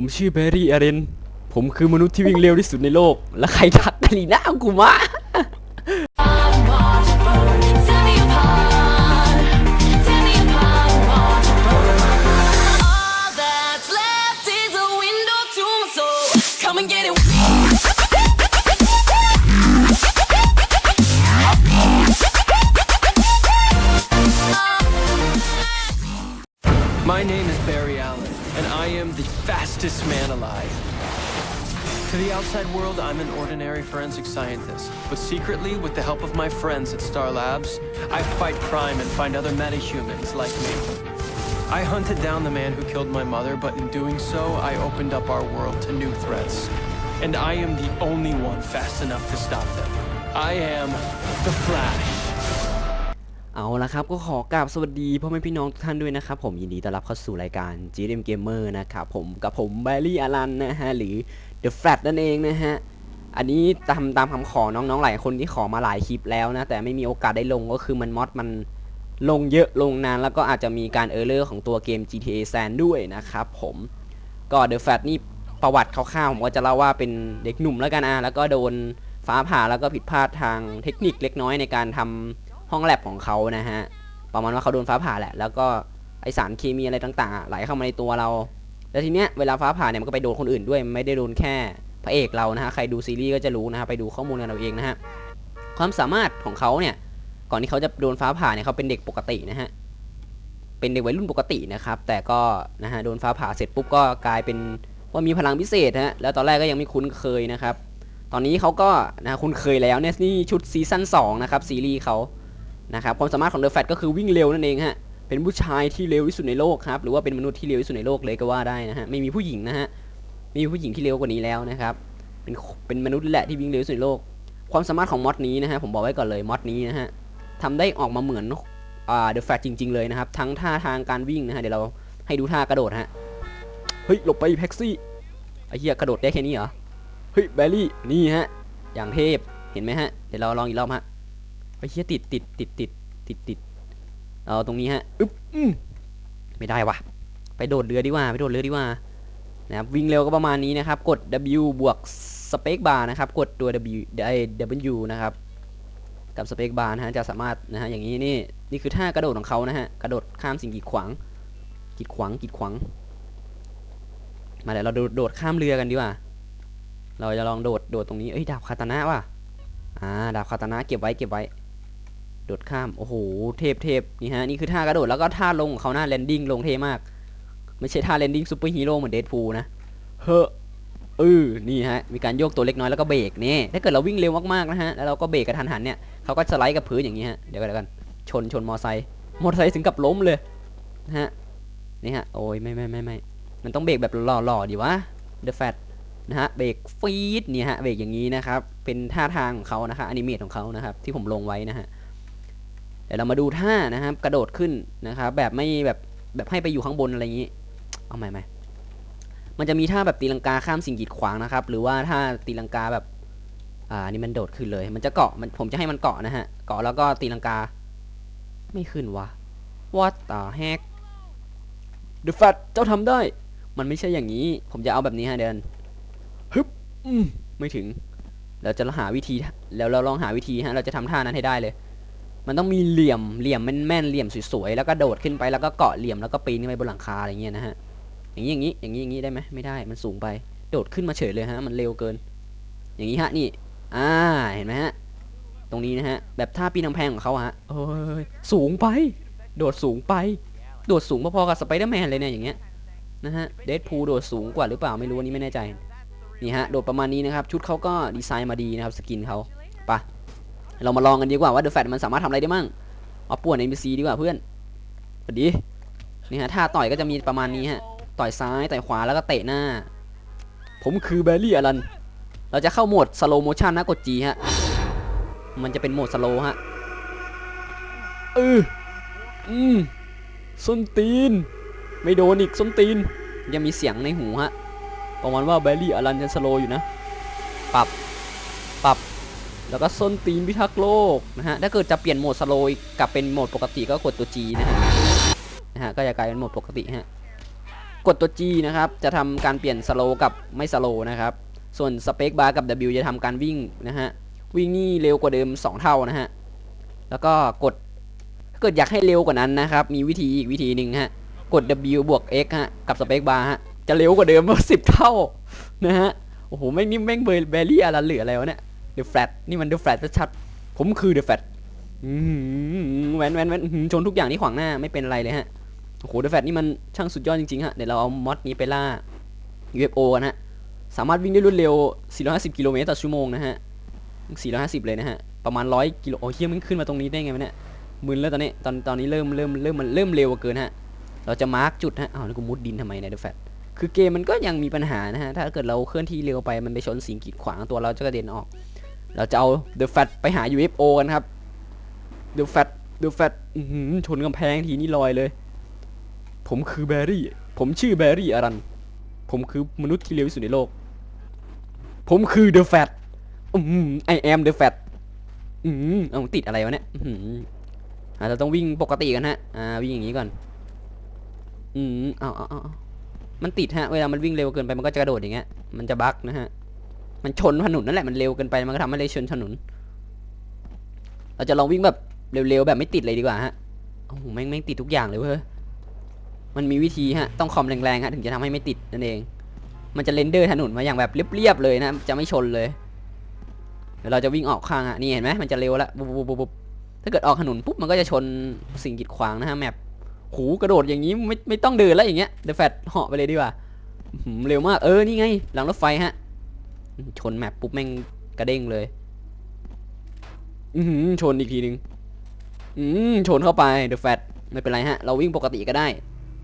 ผมชื่อเบรรี่อาริน ผมคือมนุษย์ที่วิ่งเร็วที่สุดในโลก และใครทักกะลีน่ากูมา am the fastest man alive. To the outside world, I'm an ordinary forensic scientist, but secretly, with the help of my friends at Star Labs, I fight crime and find other metahumans like me. I hunted down the man who killed my mother, but in doing so, I opened up our world to new threats. And I am the only one fast enough to stop them. I am the Flash. เอาละครับก็ขอกราบสวัสดีพ่อแม่พี่น้องทุกท่านด้วยนะครับผมยินดีต้อนรับเข้าสู่รายการ GM Gamer นะครับผมกับผมแบรี่อารันนะฮะหรือ The Flat นั่นเองนะฮะอันนี้ตามตามคำขอน้องๆหลายคนที่ขอมาหลายคลิปแล้วนะแต่ไม่มีโอกาสได้ลงก็คือมันมอดมันลงเยอะลงนานแล้วก็อาจจะมีการเออร์เลอร์ของตัวเกม GTA San ด้วยนะครับผมก็ The Flat นี่ประวัติคร่าวๆผมก็จะเล่าว่าเป็นเด็กหนุ่มแล้วกันอะแล้วก็โดนฟ้าผ่าแล้วก็ผิดพลาดทางเทคนิคเล็กน้อยในการทำ ห้องแลบของเขานะฮะ ประมาณว่าเขาโดนฟ้าผ่าแหละ แล้วก็ไอสารเคมีอะไรต่างๆไหลเข้ามาในตัวเรา แล้วทีเนี้ยเวลาฟ้าผ่าเนี่ยมันก็ไปโดนคนอื่นด้วย ไม่ได้โดนแค่พระเอกเรานะฮะ ใครดูซีรีส์ก็จะรู้นะฮะ ไปดูข้อมูลกันเอาเองนะฮะ ความสามารถของเขาเนี่ย ก่อนที่เขาจะโดนฟ้าผ่าเนี่ยเขาเป็นเด็กปกตินะฮะ เป็นเด็กวัยรุ่นปกตินะครับ แต่ก็นะฮะโดนฟ้าผ่าเสร็จปุ๊บก็กลายเป็นว่ามีพลังพิเศษฮะ แล้วตอนแรกก็ยังไม่คุ้นเคยนะครับ ตอนนี้เขาก็นะคุ้นเคยแล้วเนี่ยนี่ชุดซีซั่น2นะครับซีรีส์เขา นะครับความสามารถของเดอะแฟตก็คือวิ่งเร็วนั่นเองฮะเป็นผู้ชายที่เร็วที่สุดในโลกครับหรือว่าเป็นมนุษย์ที่เร็วที่สุดในโลกเลยก็ว่าได้นะฮะไม่มีผู้หญิงนะฮะไม่มีผู้หญิงที่เร็วกว่านี้แล้วนะครับเป็นเป็นมนุษย์แหละที่วิ่งเร็วที่สุดในโลก ความสามารถของมอดนี้นะฮะผมบอกไว้ก่อนเลยมอดนี้นะฮะทำได้ออกมาเหมือนอ่าเดอะแฟตจริง ๆเลยนะครับทั้งท่าทางการวิ่งนะฮะเดี๋ยวเราให้ดูท่ากระโดดฮะเฮ้ยหลบไปแพ็กซี่ไอ้เหี้ยกระโดดได้แค่นี้เหรอเฮ้ยแบลลี่นี่ฮะอย่างเทพเห็นไหมฮะเดี๋ยวเราลองอีกรอบฮะ ไอ้เหี้ยติดติดติดติดติดติดเอาตรงนี้ฮะอึ๊บอืมไม่ได้วะไปโดดเรือดีกว่าไปโดดเรือดีกว่านะครับวิ่งเร็วก็ประมาณนี้นะครับ กด W บวกสเปคบาร์นะครับ กดตัว W ไอ้ W นะครับ กับสเปคบาร์นะฮะจะสามารถนะฮะอย่างนี้นี่นี่คือท่ากระโดดของเขานะฮะกระโดดข้ามสิ่งกีดขวางกีดขวางกีดขวางมาเดี๋ยวเราโดดโดดข้ามเรือกันดีกว่า เราจะลองโดดโดดตรงนี้เอ้ยดาบคาตานะว่ะอ่าดาบคาตานะเก็บไว้เก็บไว้ โดดข้าม โอ้โห เทพเทพนี่ฮะ นี่คือท่ากระโดด แล้วก็ท่าลงของเขาหน้าแลนดิ้งลงเทมาก ไม่ใช่ท่าแลนดิ้งซูเปอร์ฮีโร่เหมือนเดดพูลนะ เฮ้อเออนี่ฮะ มีการโยกตัวเล็กน้อยแล้วก็เบรกนี่ ถ้าเกิดเราวิ่งเร็วมากๆนะฮะ แล้วเราก็เบรกกระทันหันเนี่ย เขาก็สไลด์กับพื้นอย่างนี้ฮะ เดี๋ยวกันเดี๋ยวกัน ชนชนมอไซค์ มอไซค์ถึงกับล้มเลยนะฮะ นี่ฮะ โอ้ยไม่ไม่ไม่ไม่มันต้องเบรกแบบหล่อๆดีวะ The Fat นะฮะ เบรกฟีดเนี่ยฮะ เบรกอย่างนี้นะครับ เป็นท่าทางของเขานะคะอนิเมตของเขานะครับ ที่ผมลงไว้นะฮะ เดี๋ยวเรามาดูท่านะครับ กระโดดขึ้นนะครับแบบไม่แบบแบบให้ไปอยู่ข้างบนอะไรอย่างนี้ เอาใหม่ใหม่มันจะมีท่าแบบตีลังกาข้ามสิ่งกีดขวางนะครับ หรือว่าท่าตีลังกาแบบ อ่านี่มันโดดขึ้นเลย มันจะเกาะมันผมจะให้มันเกาะนะฮะ เกาะแล้วก็ตีลังกา ไม่ขึ้นวะ What the heck The Fat เจ้าทำได้ มันไม่ใช่อย่างนี้ ผมจะเอาแบบนี้ฮะเดินฮึบอืมไม่ถึง เราจะหาวิธีแล้วเราลองหาวิธีฮะ เราจะทำท่านั้นให้ได้เลย มันต้องมีเหลี่ยมเหลี่ยมแม่นๆเหลี่ยมสวยๆแล้วก็โดดขึ้นไปแล้วก็เกาะเหลี่ยมแล้วก็ปีนขึ้นไปบนหลังคาอะไรเงี้ยนะฮะอย่างนี้อย่างนี้อย่างนี้อย่างนี้ได้ไหมไม่ได้มันสูงไป โดดขึ้นมาเฉยเลยฮะ มันเร็วเกิน อย่างนี้ฮะนี่ อ่าเห็นไหมฮะ ตรงนี้นะฮะ แบบท่าปีนกำแพงของเขาฮะเฮ้ยสูงไป โดดสูงไป โดดสูงพอๆกับสไปเดอร์แมนเลยเนี่ยอย่างเงี้ยนะฮะเดดพูโดดสูงกว่าหรือเปล่าไม่รู้อันนี้ไม่แน่ใจนี่ฮะโดดประมาณนี้นะครับ ชุดเขาก็ดีไซน์มาดีนะครับสกินเขาไปะ เรามาลองกันดีกว่าว่าเดอะแฟตมันสามารถทำอะไรได้มั่งเอาป่วน NPC ดีกว่าเพื่อนสวัสดีนี่ฮะท่าต่อยก็จะมีประมาณนี้ฮะต่อยซ้ายต่อยขวาแล้วก็เตะหน้า ผมคือแบลลี่อลันเราจะเข้าโหมดสโลโมชันนะกด G ฮะมันจะเป็นโหมดสโลฮะเอออืมส้นตีน ไม่โดนอีกส้นตีน ยังมีเสียงในหูฮะประมาณว่าแบลลี่อลันจะสโลอยู่นะ ปรับ ปรับ แล้วก็ส้นตีนพิทักษ์โลกนะฮะ ถ้าเกิดจะเปลี่ยนโหมดสโลว์กลับเป็นโหมดปกติก็กดตัว G นะฮะ นะฮะ ก็จะกลายเป็นโหมดปกติฮะ กดตัว G นะครับ จะทำการเปลี่ยนสโลกับไม่สโลนะครับ ส่วนสเปคบาร์กับ W จะทำการวิ่งนะฮะ วิ่งนี่เร็วกว่าเดิม 2 เท่านะฮะ แล้วก็กด ถ้าเกิดอยากให้เร็วกว่านั้นนะครับ มีวิธีอีกวิธีหนึ่งฮะ กด W บวก X ฮะ กับสเปคบาร์ฮะ จะเร็วกว่าเดิมสิบเท่านะฮะ โอ้โหไม่งนี่แม่งเบอร์แบรี่อะไรเหลืออะไรวะเนี่ย The Flat นี่มัน The Flat ชัดผมคือ The Flat อืมแวนแวนแวนชนทุกอย่างที่ขวางหน้าไม่เป็นไรเลยฮะโอ้โห The Flat นี่มันช่างสุดยอดจริงๆฮะเดี๋ยวเราเอามอดนี้ไปล่า UFO กันฮะสามารถวิ่งได้รวดเร็ว 450 กิโลเมตรต่อชั่วโมงนะฮะ 450 เลยนะฮะ ประมาณ 100 กิโลโอ้เฮียมันขึ้นมาตรงนี้ได้ไงวะเนี่ยมึนแล้วตอนนี้ตอนตอนนี้เริ่มเริ่มเริ่มมันเริ่มเร็วเกินฮะ เราจะมาร์กจุดฮะอ้าวแล้วกูมุดดินทำไมเนี่ย The Fat คือเกมมันก็ยังมีปัญหานะฮะ ถ้าเกิดเราเคลื่อนที่เร็วไปมันไปชนสิ่งกีดขวางตัวเราจะกระเด็นออก เราจะเอา The Fat ไปหา UFO กันครับ The Fat The Fat อื้อหือชนกำแพงทีนี่ลอยเลย ผมคือแบรี่ ผมชื่อแบรี่อารัน ผมคือมนุษย์ที่เร็วที่สุดในโลก ผมคือ The Fat อืม I am The Fat อืมเอาติดอะไรวะเนี่ยอื้อหืออ่าเราต้องวิ่งปกติกันฮะ อ่า วิ่งอย่างนี้ก่อน อืมเอาเอาเอาเอามันติดฮะ เวลามันวิ่งเร็วเกินไปมันก็จะกระโดดอย่างเงี้ย มันจะบั๊กนะฮะ มันชนถนนนั่นแหละมันเร็วเกินไปมันก็ทำให้เลยชนถนน เราจะลองวิ่งแบบเร็วๆแบบไม่ติดเลยดีกว่าฮะโอ้โหแม่งแม่งติดทุกอย่างเลยเว้ยมันมีวิธีฮะต้องคอมแรงๆฮะถึงจะทำให้ไม่ติดนั่นเอง มันจะเรนเดอร์ถนนมาอย่างแบบเรียบๆเลยนะจะไม่ชนเลยเดี๋ยวเราจะวิ่งออกข้างอะนี่เห็นไหมมันจะเร็วล้วปุ๊บปุ๊บปุ๊บปุ๊บถ้าเกิดออกถนนปุ๊บมันก็จะชนสิ่งกีดขวางนะฮะแมปหูกระโดดอย่างนี้ไม่ไม่ต้องเดินแล้วอย่างเงี้ยเดอะแฟตเหาะไปเลยดีกว่าเร็วมากเออนี่ไงหลังรถไฟฮะ ชนแมปปุ๊บแม่งกระเด้งเลย อือหือชนอีกทีนึง อืมชนเข้าไปเดอะแฟตไม่เป็นไรฮะ เราวิ่งปกติก็ได้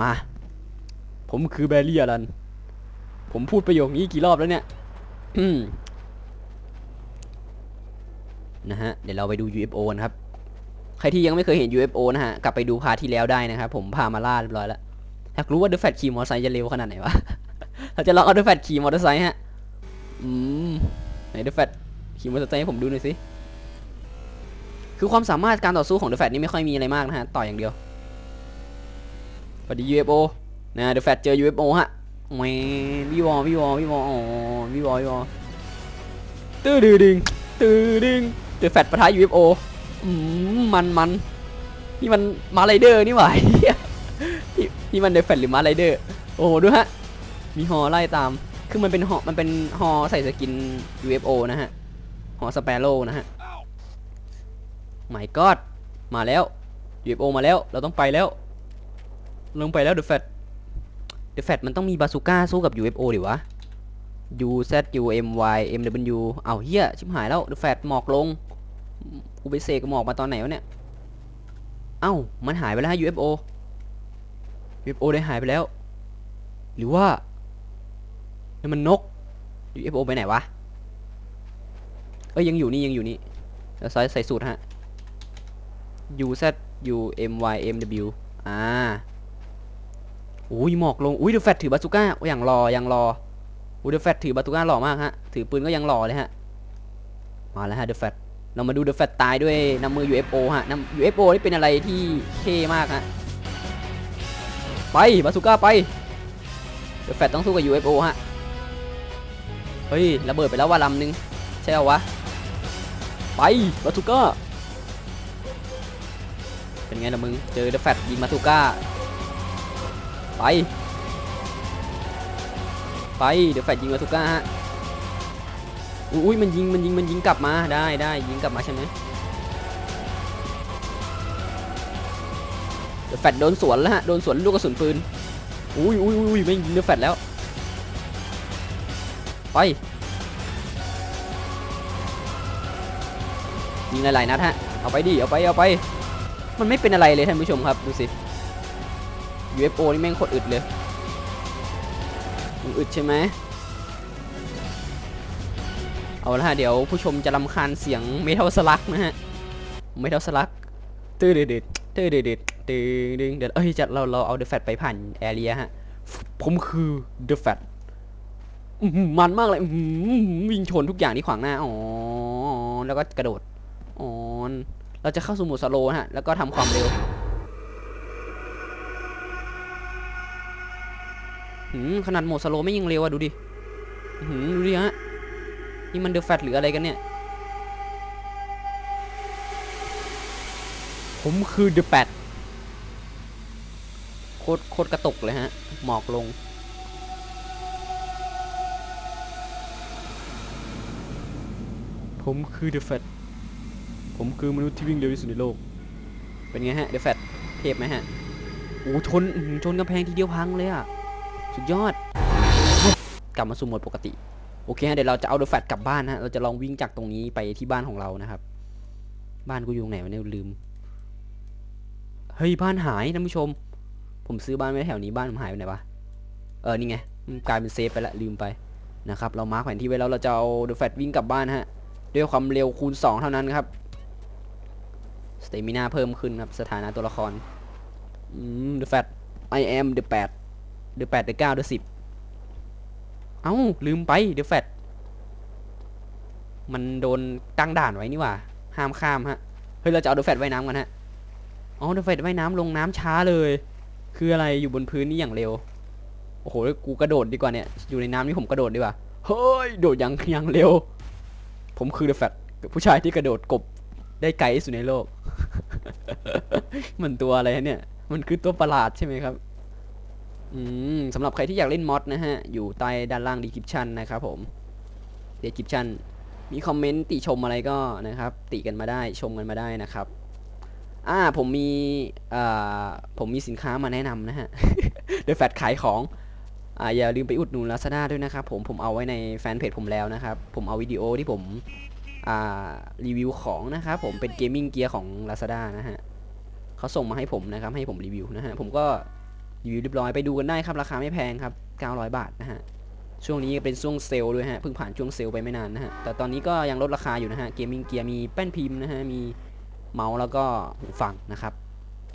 มา ผมคือแบรี่อรัน ผมพูดประโยคนี้กี่รอบแล้วเนี่ยนะฮะ เดี๋ยวเราไปดู UFO นะครับ ใครที่ยังไม่เคยเห็น UFO นะฮะ กลับไปดูพาทที่แล้วได้นะครับ ผมพามาล่าเรียบร้อยแล้วอยากรู้ว่าเดอะแฟตขี่มอเตอร์ไซค์จะเร็วขนาดไหนวะ เราจะลองเอาเดอะแฟตขี่มอเตอร์ไซค์ฮะ อืมไหนเดอะแฟตขี่มอเตอร์ไซค์ให้ผมดูหน่อยสิคือความสามารถการต่อสู้ของเดอะแฟตนี่ไม่ค่อยมีอะไรมากนะฮะ ต่ออย่างเดียวพอดี UFO นะเดอะแฟตเจอ UFO ฮะแหมวิวอวิวอวิวออ๋อวิวอวิวอตื้อดือดึงตื้อดึงเดอะแฟตปะทะ UFO อืมมันมันนี่มันมาไรเดอร์นี่หว่านี่นี่มันเดอะแฟตหรือมาไรเดอร์โอ้โหดูฮะมีฮอไล่ตาม คือมันเป็นฮอมันเป็นฮอใส่สกิน UFO นะฮะฮอสเปโร่นะฮะ my god มาแล้ว UFO มาแล้ว เราต้องไปแล้ว ลงไปแล้ว The Fat The Fat มันต้องมีบาซูก้าสู้กับ UFO ดิวะ U Z U M Y M W เอาเฮียชิบหายแล้ว The Fat หมอกลงกูไปเสกหมอกมาตอนไหนวะเนี่ย เอ้า มันหายไปแล้วฮะ UFO UFO ได้หายไปแล้ว หรือว่า นี่มันนก UFO ไปไหนวะ เอ้ยยังอยู่นี่ยังอยู่นี่แล้วใส่ใส่สูตรฮะ U Z U M Y M W อ่าอุ้ยหมอกลง อุ้ยเดอะแฟตถือบาซูก้าอย่างรออย่างรออุ้ยเดอะแฟตถือบาซูก้าหล่อมากฮะ ถือปืนก็ยังหล่อเลยฮะ มาแล้วฮะเดอะแฟตเรามาดูเดอะแฟตตายด้วยน้ำมือ UFO ฮะน้ำ UFO นี่เป็นอะไรที่เท่มากฮะ ไปบาซูก้าไป เดอะแฟตต้องสู้กับ UFO ฮะ เฮ้ยระเบิดไปแล้วว่าลำนึง ใช่เหรอวะ ไปบาซูก้า เป็นไงล่ะมึง เจอเดอะแฟตยิงมาตูก้า ไป ไปเดอะแฟตยิงมาตูก้าฮะอุ้ยมันยิงมันยิงมันยิงกลับมาได้ได้ยิงกลับมาใช่ไหมเดอะแฟตโดนสวนแล้วฮะโดนสวนลูกกระสุนปืนอุ้ยอุ้ยอุ้ยไม่ยิงเดอะแฟตแล้ว ไปยิงหลายๆนัดฮะ เอาไปดิ เอาไป เอาไป มันไม่เป็นอะไรเลยท่านผู้ชมครับ ดูสิ UFO นี่แม่งโคตรอึดเลยมันอึดใช่ไหม เอาละฮะ เดี๋ยวผู้ชมจะรำคาญเสียงเมทัลสลักนะฮะ เมทัลสลักตื้อเด็ดเด็ดตื้อเด็ดเด็ดตื้อดึงเดี๋ยวเอ้ยจะเราเราเอาเดอะแฟตไปผ่านแอเรียฮะ ผมคือเดอะแฟต มันมากเลยวิ่งชนทุกอย่างที่ขวางหน้า อ๋อ แล้วก็กระโดด อ๋อ เราจะเข้าสู่หมดสโลฮะ แล้วก็ทำความเร็วขนาดโหมดสโลไม่ยังเร็วอะดูดิหืมดูดิฮะ นี่มันเดอะแฟตหรืออะไรกันเนี่ย ผมคือเดอะแฟตโคตรโคตรกระตุกเลยฮะ หมอกลง ผมคือเดอะแฟตผมคือมนุษย์ที่วิ่งเร็วที่สุดในโลก เป็นไงฮะเดอะแฟตเทพไหมฮะโอ้ชนชนกำแพงทีเดียวพังเลยอะสุดยอด กลับมาสู่โหมดปกติ โอเคฮะเดี๋ยวเราจะเอาเดอะแฟตกลับบ้านฮะ เราจะลองวิ่งจากตรงนี้ไปที่บ้านของเรานะครับ บ้านกูอยู่ไหนวะเนี่ยลืม เฮ้ยบ้านหายท่านผู้ชม ผมซื้อบ้านไว้แถวนี้บ้านผมหายไปไหนวะ เออนี่ไงกลายเป็นเซฟไปละลืมไปนะครับ เรามาร์คแผนที่ไว้แล้วเราจะเอาเดอะแฟตวิ่งกลับบ้านฮะ ด้วยความเร็วคูณ 2 เท่านั้นครับสเตมินาเพิ่มขึ้นครับสถานะตัวละครอืม The Fat I am the 8 The 8 The 9 The 10เอ้า ลืมไป The Fat มันโดนตั้งด่านไว้นี่ว่า ห้ามข้ามฮะ เฮ้ย เราจะเอา The Fat ว่ายน้ำกันฮะ อ๋อ The Fat ว่ายน้ำลงน้ำช้าเลย คืออะไรอยู่บนพื้นนี่อย่างเร็ว โอ้โห กูกระโดดดีกว่าเนี่ย อยู่ในน้ำนี่ผมกระโดดดีกว่า เฮ้ย โดดย่างย่างเร็ว ผมคือ The Fat ผู้ชายที่กระโดดกบได้ไกลที่สุดในโลก มันตัวอะไรเนี่ย มันคือตัวประหลาดใช่ไหมครับ อืมสำหรับใครที่อยากเล่นมอดนะฮะ อยู่ใต้ด้านล่างดีคริปชันนะครับผมดีคริปชันมีคอมเมนต์ติชมอะไรก็นะครับ ติกันมาได้ชมกันมาได้นะครับ อ่าผมมีอ่าผมมีสินค้ามาแนะนำนะฮะเดี๋ยวแฟดขายของ อ่าอย่าลืมไปอุดหนุน Lazada ด้วยนะครับผมผมเอาไว้ในแฟนเพจผมแล้วนะครับ ผมเอาวิดีโอที่ผมอ่ารีวิวของนะครับผมเป็นเกมมิ่งเกียร์ของ Lazada นะฮะเขาส่งมาให้ผมนะครับให้ผมรีวิวนะฮะผมก็รีวิวเรียบร้อยไปดูกันได้ครับราคาไม่แพงครับ 900 บาทนะฮะช่วงนี้เป็นช่วงเซลล์ด้วยฮะเพิ่งผ่านช่วงเซลล์ไปไม่นานนะฮะแต่ตอนนี้ก็ยังลดราคาอยู่นะฮะเกมมิ่งเกียร์มีแป้นพิมพ์นะฮะมีเมาส์แล้วก็หูฟังนะครับ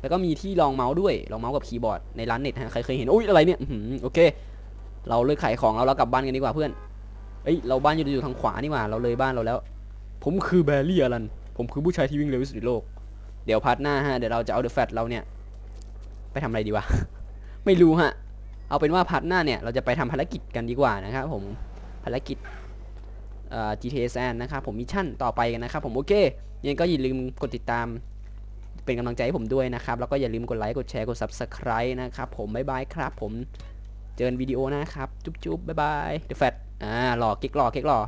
แล้วก็มีที่รองเมาส์ด้วยรองเมาส์กับคีย์บอร์ดในร้านเน็ตฮะใครเคยเห็นอุ้ยอะไรเนี่ยโอเค เราเลิกขายของแล้วเรากลับบ้านกันดีกว่าเพื่อนเอ้ยเราบ้านอยู่อยู่ทางขวานี่หว่าเราเลยบ้านเราแล้ว ผมคือแบรี่อลัน ผมคือผู้ชายที่วิ่งเร็วที่สุดในโลก เดี๋ยวพาร์ทหน้าฮะเดี๋ยวเราจะเอาเดอะแฟตเราเนี่ย ไปทำอะไรดีวะ ไม่รู้ฮะ เอาเป็นว่าพาร์ทหน้าเนี่ยเราจะไปทำภารกิจกันดีกว่านะครับผมภารกิจเอ่อ GTSN นะครับผมมิชชั่นต่อไปกันนะครับผมโอเคยังก็อย่าลืมกดติดตาม เป็นกำลังใจให้ผมด้วยนะครับ แล้วก็อย่าลืมกดไลค์กดแชร์กด Subscribe นะครับผมบ๊ายบายครับผม เจอกันวิดีโอหนะครับ จุ๊บจุ๊บบ๊ายบายเดอะแฟตอ่าหล่อเก๊กหล่อเก๊กหล่อ